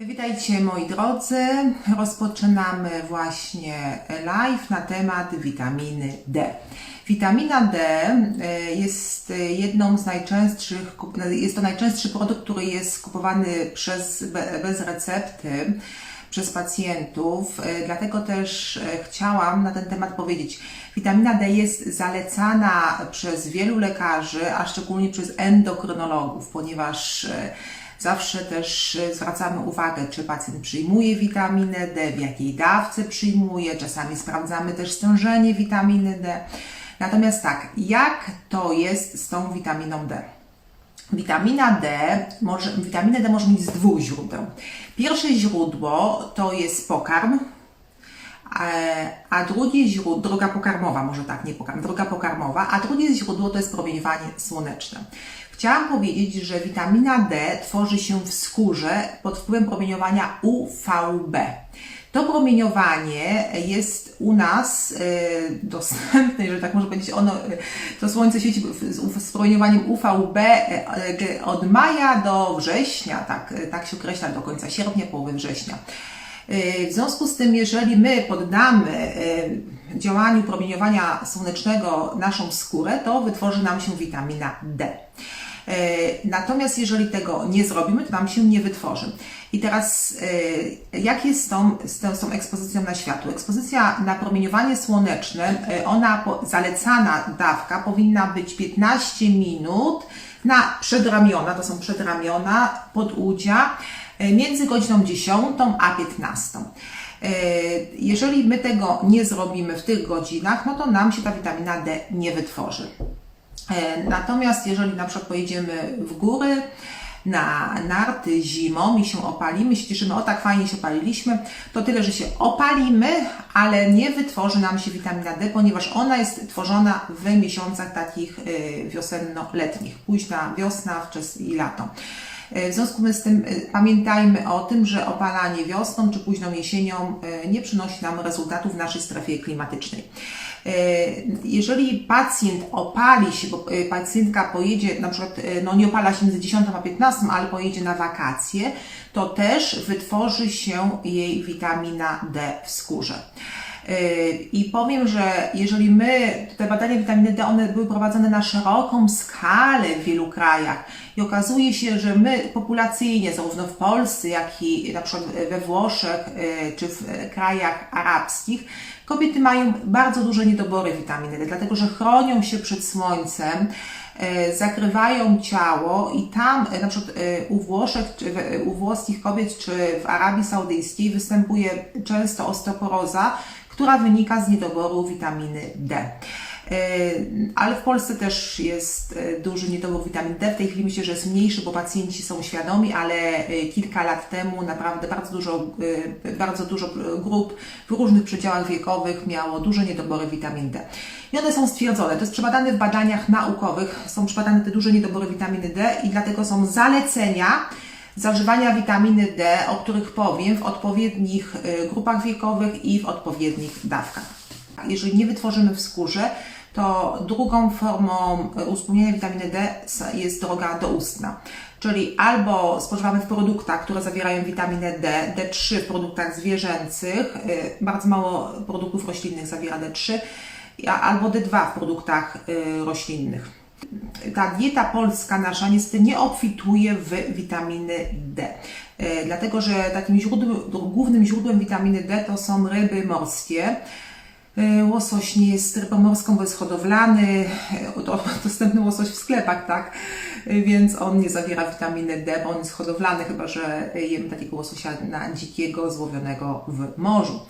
Witajcie moi drodzy. Rozpoczynamy właśnie live na temat witaminy D. Witamina D e, jest jedną z najczęstszych, jest to najczęstszy produkt, który jest kupowany przez, be- bez recepty przez pacjentów. E, Dlatego też e, chciałam na ten temat powiedzieć. Witamina D jest zalecana przez wielu lekarzy, a szczególnie przez endokrynologów, ponieważ Zawsze też e, zwracamy uwagę, czy pacjent przyjmuje witaminę D, w jakiej dawce przyjmuje. Czasami sprawdzamy też stężenie witaminy D. Natomiast tak, jak to jest z tą witaminą D? Witamina D może, witaminę D może mieć z dwóch źródeł. Pierwsze źródło to jest pokarm, a drugie źródło, droga pokarmowa, może tak, nie pokarm, droga pokarmowa, a drugie źródło to jest promieniowanie słoneczne. Chciałam powiedzieć, że witamina D tworzy się w skórze pod wpływem promieniowania UVB. To promieniowanie jest u nas e, dostępne, że tak można powiedzieć, ono, e, to słońce świeci z, z promieniowaniem UVB e, od maja do września, tak, tak się określa, do końca sierpnia, połowy września. W związku z tym, jeżeli my poddamy działaniu promieniowania słonecznego naszą skórę, to wytworzy nam się witamina D. E, Natomiast jeżeli tego nie zrobimy, to nam się nie wytworzy. I teraz e, jak jest z tą, z tą, z tą ekspozycją na światło? Ekspozycja na promieniowanie słoneczne, e, ona zalecana dawka powinna być 15 minut na przedramiona, to są przedramiona, podudzia, e, między godziną 10 a 15. E, Jeżeli my tego nie zrobimy w tych godzinach, no to nam się ta witamina D nie wytworzy. E, Natomiast jeżeli na przykład pojedziemy w góry, na narty zimą i się opalimy, się cieszymy, o tak fajnie się opaliliśmy, to tyle, że się opalimy, ale nie wytworzy nam się witamina D, ponieważ ona jest tworzona w miesiącach takich y, wiosenno-letnich, późna wiosna wczes i lato. E, W związku z tym pamiętajmy o tym, że opalanie wiosną czy późną jesienią nie przynosi nam rezultatów w naszej strefie klimatycznej. E, Jeżeli pacjent opali się, bo y, pacjentka pojedzie, na przykład y, no nie opala się między 10 a 15, ale pojedzie na wakacje, to też wytworzy się jej witamina D w skórze. Yy, I powiem, że jeżeli my, te badania witaminy D, one były prowadzone na szeroką skalę w wielu krajach i okazuje się, że my populacyjnie, zarówno w Polsce, jak i na przykład we Włoszech yy, czy w krajach arabskich, kobiety mają bardzo duże niedobory witaminy D, dlatego że chronią się przed słońcem, e, zakrywają ciało i tam na przykład u Włoszech, czy u włoskich kobiet, czy w Arabii Saudyjskiej występuje często osteoporoza, która wynika z niedoboru witaminy D. E, Ale w Polsce też jest e, duży niedobór witaminy D. W tej chwili myślę, że jest mniejszy, bo pacjenci są świadomi, ale e, kilka lat temu naprawdę bardzo dużo, bardzo dużo grup w różnych przedziałach wiekowych miało duże niedobory witaminy D. I one są stwierdzone. To jest przebadane w badaniach naukowych. Są przebadane te duże niedobory witaminy D i dlatego są zalecenia, zażywania witaminy D, o których powiem w odpowiednich y, grupach wiekowych i w odpowiednich dawkach. Jeżeli nie wytworzymy w skórze, to drugą formą y, uzupełnienia witaminy D jest droga doustna. Czyli albo spożywamy w produktach, które zawierają witaminę D, D3 w produktach zwierzęcych, y, bardzo mało produktów roślinnych zawiera D3, a- albo D2 w produktach roślinnych ta dieta polska nasza niestety nie obfituje w witaminy D. E, Dlatego, że takim źródłem, głównym źródłem witaminy D to są ryby morskie. E, Łosoś nie jest rybą morską, bo jest hodowlany, e, dostępny łosoś w sklepach, tak? Więc on nie zawiera witaminy D, bo on jest hodowlany, chyba że jemy takiego łososia na dzikiego, złowionego w morzu.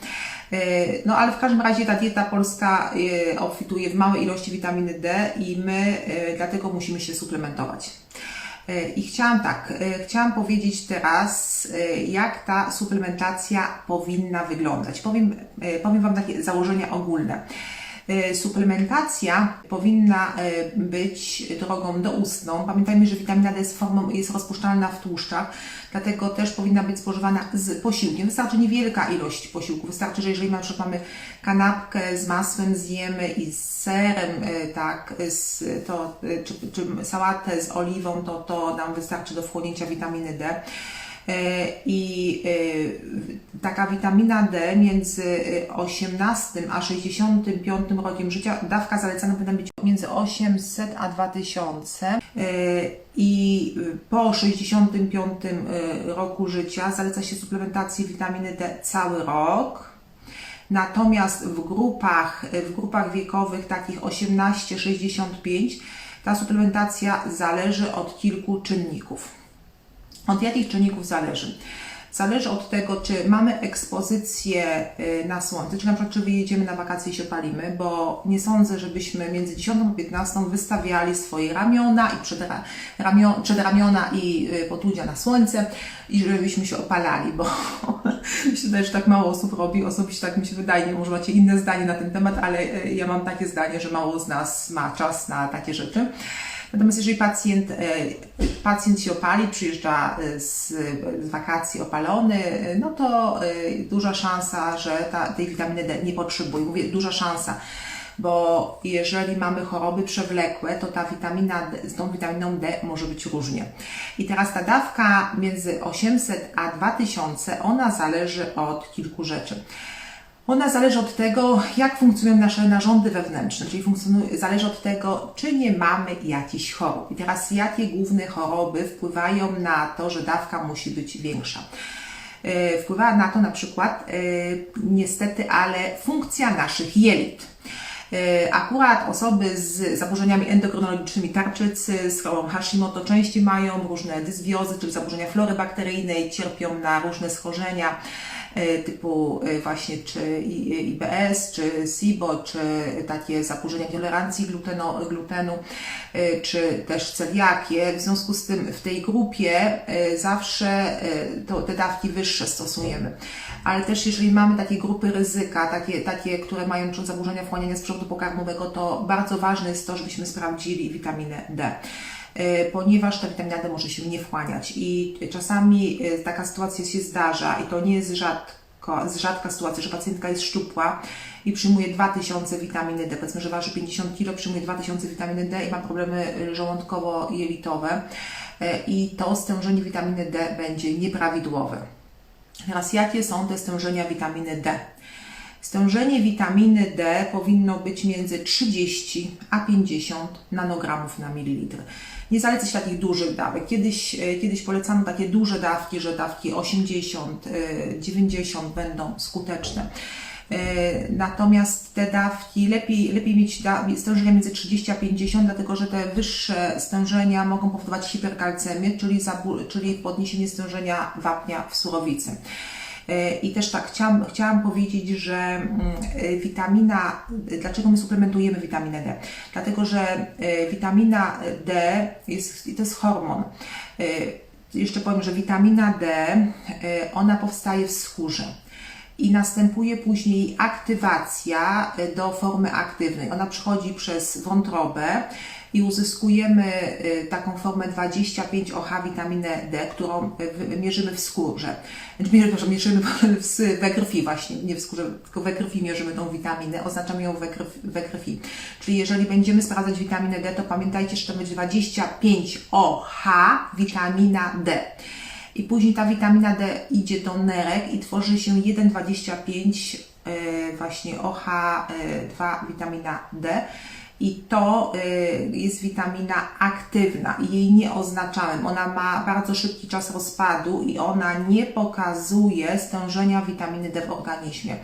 E, No ale w każdym razie ta dieta polska e, obfituje w małej ilości witaminy D i my e, dlatego musimy się suplementować. I chciałam tak, chciałam powiedzieć teraz, jak ta suplementacja powinna wyglądać. Powiem, powiem Wam takie założenia ogólne. E, Suplementacja powinna e, być drogą doustną. Pamiętajmy, że witamina D jest, formą, jest rozpuszczalna w tłuszczach, dlatego też powinna być spożywana z posiłkiem. Wystarczy niewielka ilość posiłku. Wystarczy, że jeżeli na przykład mamy kanapkę z masłem zjemy i z serem, e, tak, z, to, czy, czy sałatę z oliwą, to to nam wystarczy do wchłonięcia witaminy D. I e, taka witamina D między 18 a 65 rokiem życia, dawka zalecana powinna być między 800 a 2000 e, i po 65 roku życia zaleca się suplementację witaminy D cały rok. Natomiast w grupach, w grupach wiekowych takich 18-65 ta suplementacja zależy od kilku czynników. Od jakich czynników zależy? Zależy od tego, czy mamy ekspozycję y, na słońce, czy na przykład czy wyjedziemy na wakacje i się palimy, bo nie sądzę, żebyśmy między 10 a 15 wystawiali swoje ramiona i przedramiona, przedramiona i y, potłudzia na słońce i żebyśmy się opalali, bo myślę, że tak mało osób robi. Osobiście tak mi się wydaje, może macie inne zdanie na ten temat, ale y, ja mam takie zdanie, że mało z nas ma czas na takie rzeczy. Natomiast jeżeli pacjent, e, pacjent się opali, przyjeżdża e, z, z wakacji opalony, no to e, duża szansa, że ta, tej witaminy D nie potrzebuje. Mówię, duża szansa bo jeżeli mamy choroby przewlekłe, to ta witamina D, z tą witaminą D może być różnie. I teraz ta dawka między 800 a 2000, ona zależy od kilku rzeczy. Ona zależy od tego, jak funkcjonują nasze narządy wewnętrzne, czyli zależy od tego, czy nie mamy jakichś chorób. I teraz jakie główne choroby wpływają na to, że dawka musi być większa. E, wpływa na to na przykład, e, niestety, ale funkcja naszych jelit. E, akurat osoby z zaburzeniami endokrynologicznymi tarczycy, z chorobą Hashimoto częściej mają różne dysbiozy, czyli zaburzenia flory bakteryjnej, cierpią na różne schorzenia typu e, właśnie czy IBS, czy SIBO, czy takie zaburzenia tolerancji gluteno, glutenu, e, czy też celiakię. W związku z tym w tej grupie zawsze to, te dawki wyższe stosujemy. Ale też jeżeli mamy takie grupy ryzyka, takie, takie które mają zaburzenia wchłaniania z pokarmowego, to bardzo ważne jest to, żebyśmy sprawdzili witaminę D. E, ponieważ ta witamina D może się nie wchłaniać i czasami e, taka sytuacja się zdarza i to nie jest rzadko, rzadka sytuacja, że pacjentka jest szczupła i przyjmuje 2000 witaminy D, powiedzmy, że waży 50 kg, przyjmuje 2000 witaminy D i ma problemy żołądkowo-jelitowe e, i to stężenie witaminy D będzie nieprawidłowe. Teraz jakie są te stężenia witaminy D? Stężenie witaminy D powinno być między 30 a 50 nanogramów na mililitr. Nie zaleca się takich dużych dawek. Kiedyś, e, kiedyś polecano takie duże dawki, że dawki 80, 90 e, będą skuteczne. E, natomiast te dawki, lepiej, lepiej mieć stężenia między 30 a 50, dlatego że te wyższe stężenia mogą powodować hiperkalcemię, czyli, czyli podniesienie stężenia wapnia w surowicy. E, I też tak, chciałam, chciałam powiedzieć, że mm, e, witamina, dlaczego my suplementujemy witaminę D? Dlatego, że e, witamina D jest, to jest hormon. Jeszcze powiem, że witamina D, ona powstaje w skórze i następuje później aktywacja do formy aktywnej. Ona przychodzi przez wątrobę i uzyskujemy y, taką formę 25 OH witaminę D, którą y, mierzymy w skórze. Mierzymy, mierzymy we krwi właśnie, nie w skórze, tylko we krwi mierzymy tą witaminę, oznaczamy ją we, krwi, we krwi. Czyli jeżeli będziemy sprawdzać witaminę D, to pamiętajcie, że to będzie 25 OH witamina D. I później ta witamina D idzie do nerek i tworzy się 1,25 y, właśnie OH2 witamina D i to y, jest witamina aktywna i jej nie oznaczałem. Ona ma bardzo szybki czas rozpadu i ona nie pokazuje stężenia witaminy D w organizmie.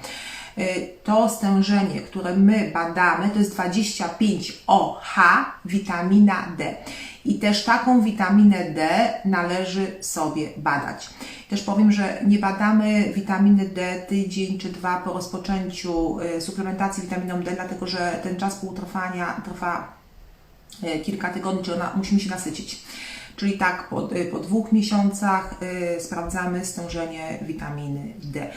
Y, to stężenie, które my badamy, to jest 25 OH, witamina D. I też taką witaminę D należy sobie badać. Też powiem, że nie badamy witaminy D tydzień czy dwa po rozpoczęciu y, suplementacji witaminą D, dlatego że ten czas półtrwania trwa y, kilka tygodni, czy ona musimy się nasycić. Czyli tak, po, y, po dwóch miesiącach sprawdzamy stężenie witaminy D.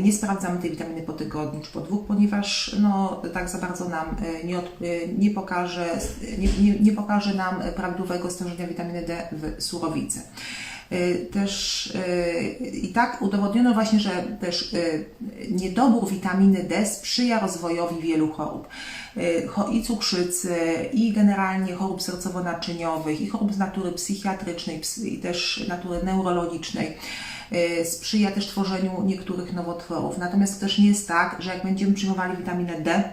Nie sprawdzamy tej witaminy po tygodniu czy po dwóch, ponieważ no, tak za bardzo nam nie, od, nie, pokaże, nie, nie, nie pokaże nam prawidłowego stężenia witaminy D w surowicy. Y, Też y, i tak udowodniono właśnie, że też y, niedobór witaminy D sprzyja rozwojowi wielu chorób. Cho- I cukrzycy, i generalnie chorób sercowo-naczyniowych, i chorób z natury psychiatrycznej, psy- i też natury neurologicznej. Sprzyja też tworzeniu niektórych nowotworów. Natomiast to też nie jest tak, że jak będziemy przyjmowali witaminę D,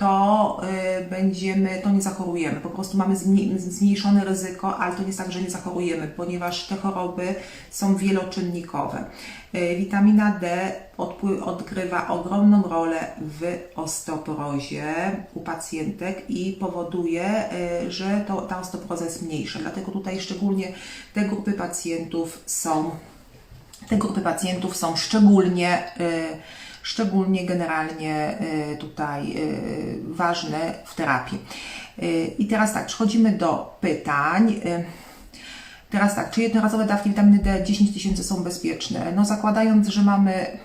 to y, będziemy, to nie zachorujemy. Po prostu mamy zmniej- zmniejszone ryzyko, ale to nie jest tak, że nie zachorujemy, ponieważ te choroby są wieloczynnikowe. Y, Witamina D odgrywa ogromną rolę w osteoporozie u pacjentek i powoduje, y, że to, ta osteoporoza jest mniejsza. Dlatego tutaj szczególnie te grupy pacjentów są te grupy pacjentów są szczególnie, y, szczególnie generalnie y, tutaj y, ważne w terapii. Y, I teraz tak, przechodzimy do pytań. Teraz tak, czy jednorazowe dawki witaminy D 10 tysięcy są bezpieczne? No zakładając, że mamy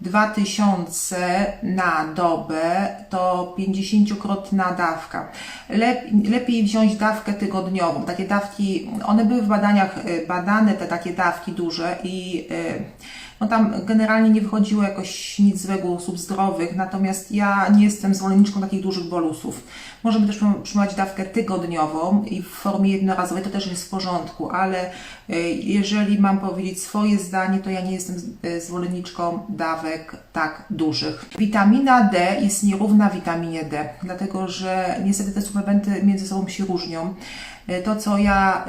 2000 na dobę to 50-krotna dawka. Lep, lepiej wziąć dawkę tygodniową. Takie dawki, one były w badaniach badane, te takie dawki duże i y, no tam generalnie nie wychodziło jakoś nic złego osób zdrowych, natomiast ja nie jestem zwolenniczką takich dużych bolusów. Możemy też przyjm- przyjmować dawkę tygodniową i w formie jednorazowej to też jest w porządku, ale y, jeżeli mam powiedzieć swoje zdanie, to ja nie jestem y, zwolenniczką dawek tak dużych. Witamina D jest nierówna witaminie D, dlatego że niestety te suplementy między sobą się różnią. Y, To, co ja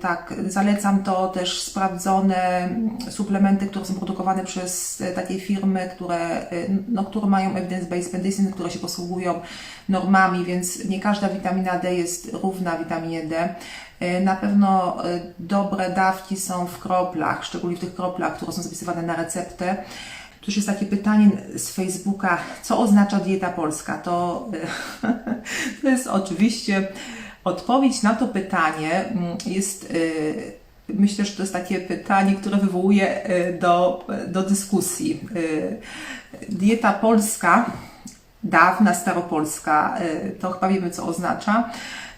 tak zalecam, to też sprawdzone suplementy, które są produkowane przez takie firmy, które, no, które mają evidence-based medicine, które się posługują normami, więc nie każda witamina D jest równa witaminie D. Y, Na pewno y, dobre dawki są w kroplach, szczególnie w tych kroplach, które są zapisywane na receptę. Tu jest takie pytanie z Facebooka, co oznacza dieta polska? To, y, to jest oczywiście odpowiedź na to pytanie mm, jest myślę, że to jest takie pytanie, które wywołuje do, do dyskusji. Dieta polska, dawna staropolska, y, to chyba wiemy co oznacza.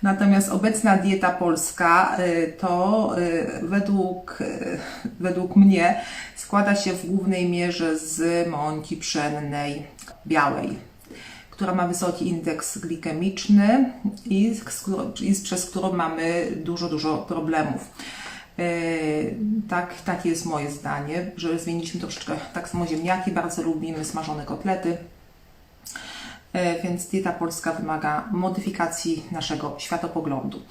Natomiast obecna dieta polska y, to y, według, według mnie składa się w głównej mierze z mąki pszennej białej która ma wysoki indeks glikemiczny i, i przez którą mamy dużo, dużo problemów. Tak, takie jest moje zdanie, że zmieniliśmy troszeczkę tak samo ziemniaki, bardzo lubimy smażone kotlety, więc dieta polska wymaga modyfikacji naszego światopoglądu.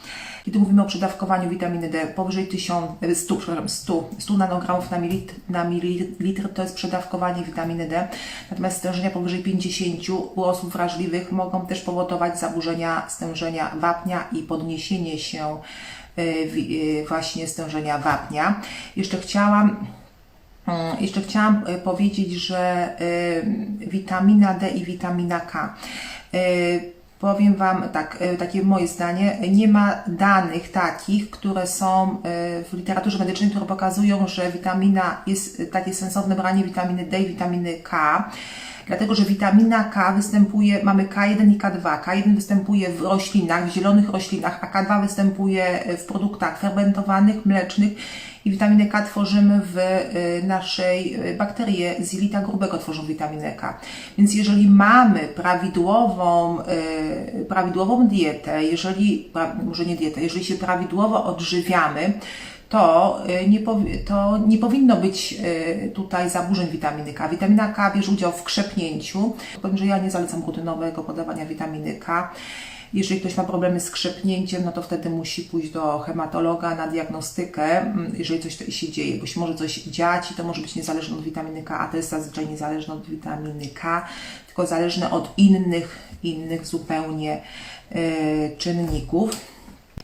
Kiedy mówimy o przedawkowaniu witaminy D powyżej 1000, e, 100, przepraszam, 100, 100 nanogramów na mililitr, na mililitr to jest przedawkowanie witaminy D, natomiast stężenia powyżej 50 u osób wrażliwych mogą też powodować zaburzenia stężenia wapnia i podniesienie się e, e, właśnie stężenia wapnia. Jeszcze chciałam Jeszcze chciałam y, powiedzieć, że y, witamina D i witamina K. Powiem Wam tak, takie moje zdanie, nie ma danych takich, które są w literaturze medycznej, które pokazują, że witamina jest takie sensowne branie witaminy D i witaminy K. Dlatego, że witamina K występuje, mamy K1 i K2. K1 występuje w roślinach, w zielonych roślinach, a K2 występuje w produktach fermentowanych, mlecznych i witaminę K tworzymy w y, naszej y, bakterie Zilita grubego tworzą witaminę K. Więc jeżeli mamy prawidłową, y, prawidłową dietę, jeżeli, może nie dietę, jeżeli się prawidłowo odżywiamy, to y, nie, to nie powinno być y, tutaj zaburzeń witaminy K. Witamina K bierze udział w krzepnięciu. Powiem, że ja nie zalecam rutynowego podawania witaminy K. Jeżeli ktoś ma problemy z krzepnięciem, no to wtedy musi pójść do hematologa na diagnostykę, mm, jeżeli coś się dzieje, bo się może coś dziać i to może być niezależne od witaminy K, a to jest zazwyczaj niezależne od witaminy K, tylko zależne od innych, innych zupełnie y, czynników.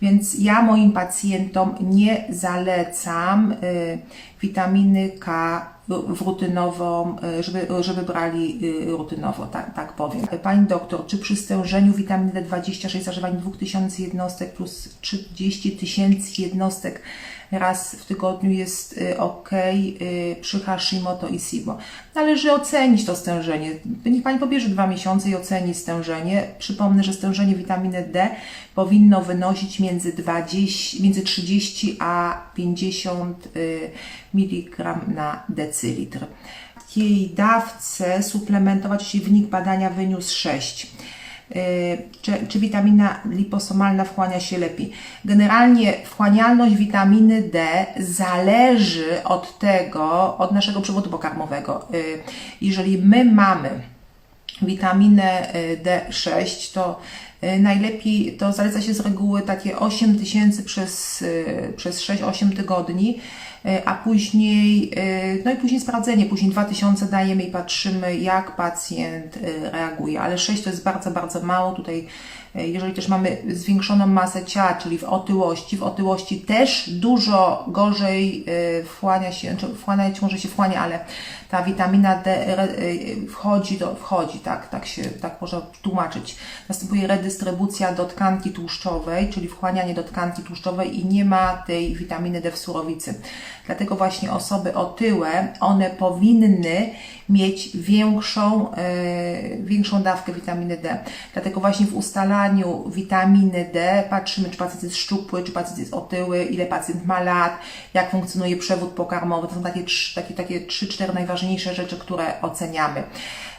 Więc ja moim pacjentom nie zalecam y, witaminy K w w rutynową, y, żeby, żeby brali y, rutynowo, tak, tak powiem. Pani doktor, czy przy stężeniu witaminy D26 zażywanie 2000 jednostek plus 30 tysięcy jednostek raz w tygodniu jest y, ok y, przy Hashimoto i SIBO. Należy ocenić to stężenie. Niech Pani pobierze dwa miesiące i oceni stężenie. Przypomnę, że stężenie witaminy D powinno wynosić między, 20, między 30 a 50 mg na decylitr. Jej dawce suplementować, jeśli wynik badania wyniósł 6 czy, czy witamina liposomalna wchłania się lepiej. Generalnie wchłanialność witaminy D zależy od tego, od naszego przewodu pokarmowego. Y, Jeżeli my mamy witaminę y, D6, to y, najlepiej to zaleca się z reguły takie 8 tysięcy przez, y, przez 6-8 tygodni, y, a później, y, no i później sprawdzenie, później 2000 dajemy i patrzymy, jak pacjent y, reaguje, ale 6 to jest bardzo, bardzo mało. Tutaj, jeżeli też mamy zwiększoną masę ciała, czyli w otyłości, w otyłości też dużo gorzej wchłania się, znaczy wchłaniać może się wchłania, ale ta witamina D wchodzi, do, wchodzi, tak, tak się, tak można tłumaczyć. Następuje redystrybucja do tkanki tłuszczowej, czyli wchłanianie do tkanki tłuszczowej i nie ma tej witaminy D w surowicy. Dlatego właśnie osoby otyłe, one powinny mieć większą, e, większą dawkę witaminy D. Dlatego właśnie w ustalaniu witaminy D patrzymy, czy pacjent jest szczupły, czy pacjent jest otyły, ile pacjent ma lat, jak funkcjonuje przewód pokarmowy. To są takie, takie, takie 3-4 najważniejsze rzeczy, które oceniamy.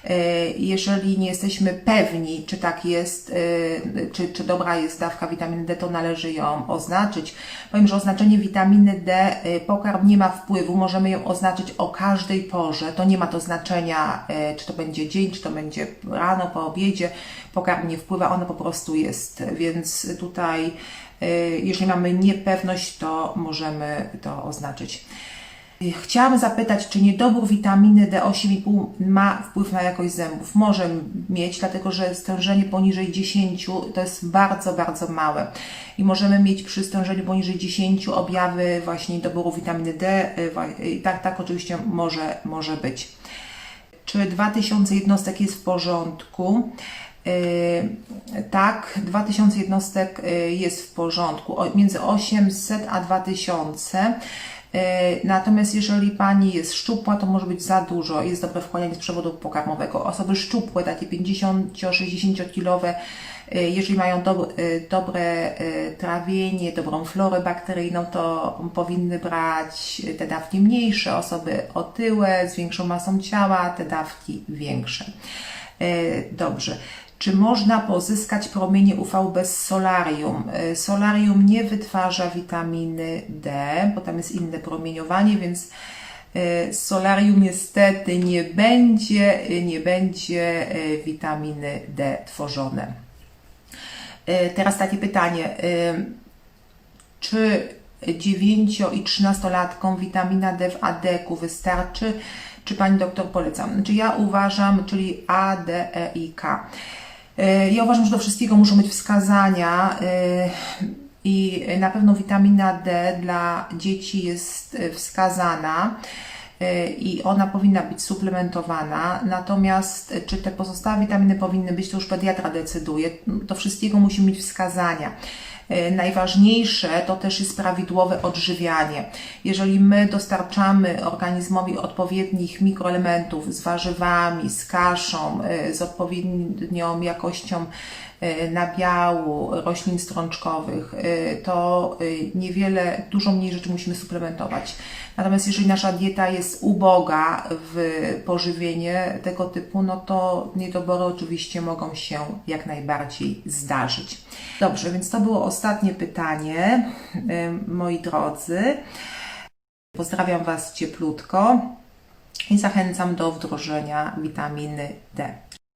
E, Jeżeli nie jesteśmy pewni, czy tak jest, e, czy, czy dobra jest dawka witaminy D, to należy ją oznaczyć. Powiem, że oznaczenie witaminy D e, pokarm nie ma wpływu, możemy ją oznaczyć o każdej porze. To nie ma to znaczenia, e, czy to będzie dzień, czy to będzie rano, po obiedzie. Pokarm nie wpływa, ono po prostu jest, więc tutaj, e, jeżeli mamy niepewność, to możemy to oznaczyć. Chciałam zapytać, czy niedobór witaminy D8,5 ma wpływ na jakość zębów? Może mieć, dlatego że stężenie poniżej 10 to jest bardzo, bardzo małe. I możemy mieć przy stężeniu poniżej 10 objawy właśnie niedoboru witaminy D. y, I tak, tak oczywiście może, może być. Czy 2000 jednostek jest w porządku? Yy, tak, 2000 jednostek jest w porządku, między 800 a 2000. Yy, Natomiast jeżeli Pani jest szczupła, to może być za dużo, jest dobre wchłanianie z przewodu pokarmowego. Osoby szczupłe, takie 50-60 kilowe, yy, jeżeli mają do, yy, dobre trawienie, dobrą florę bakteryjną, to powinny brać te dawki mniejsze. Osoby otyłe, z większą masą ciała, te dawki większe. Dobrze. Czy można pozyskać promienie UV bez solarium? Y, Solarium nie wytwarza witaminy D, bo tam jest inne promieniowanie, więc z solarium niestety nie będzie, y, nie będzie witaminy D tworzone. Teraz takie pytanie. Czy 9 i 13-latkom witamina D w ADK wystarczy? Czy pani doktor poleca? Znaczy ja uważam, czyli A, D, E i K. Y, Ja uważam, że do wszystkiego muszą być wskazania y, i na pewno witamina D dla dzieci jest y, wskazana i ona powinna być suplementowana. Natomiast czy te pozostałe witaminy powinny być, to już pediatra decyduje. Do wszystkiego musi mieć wskazania. Y, Najważniejsze to też jest prawidłowe odżywianie. Jeżeli my dostarczamy organizmowi odpowiednich mikroelementów z warzywami, z kaszą, y, z odpowiednią jakością nabiału, roślin strączkowych, y, to y, niewiele, dużo mniej rzeczy musimy suplementować. Natomiast jeżeli nasza dieta jest uboga w pożywienie tego typu, no to niedobory oczywiście mogą się jak najbardziej zdarzyć. Dobrze, więc to było ostatnie pytanie, moi drodzy. Pozdrawiam Was cieplutko i zachęcam do wdrożenia witaminy D.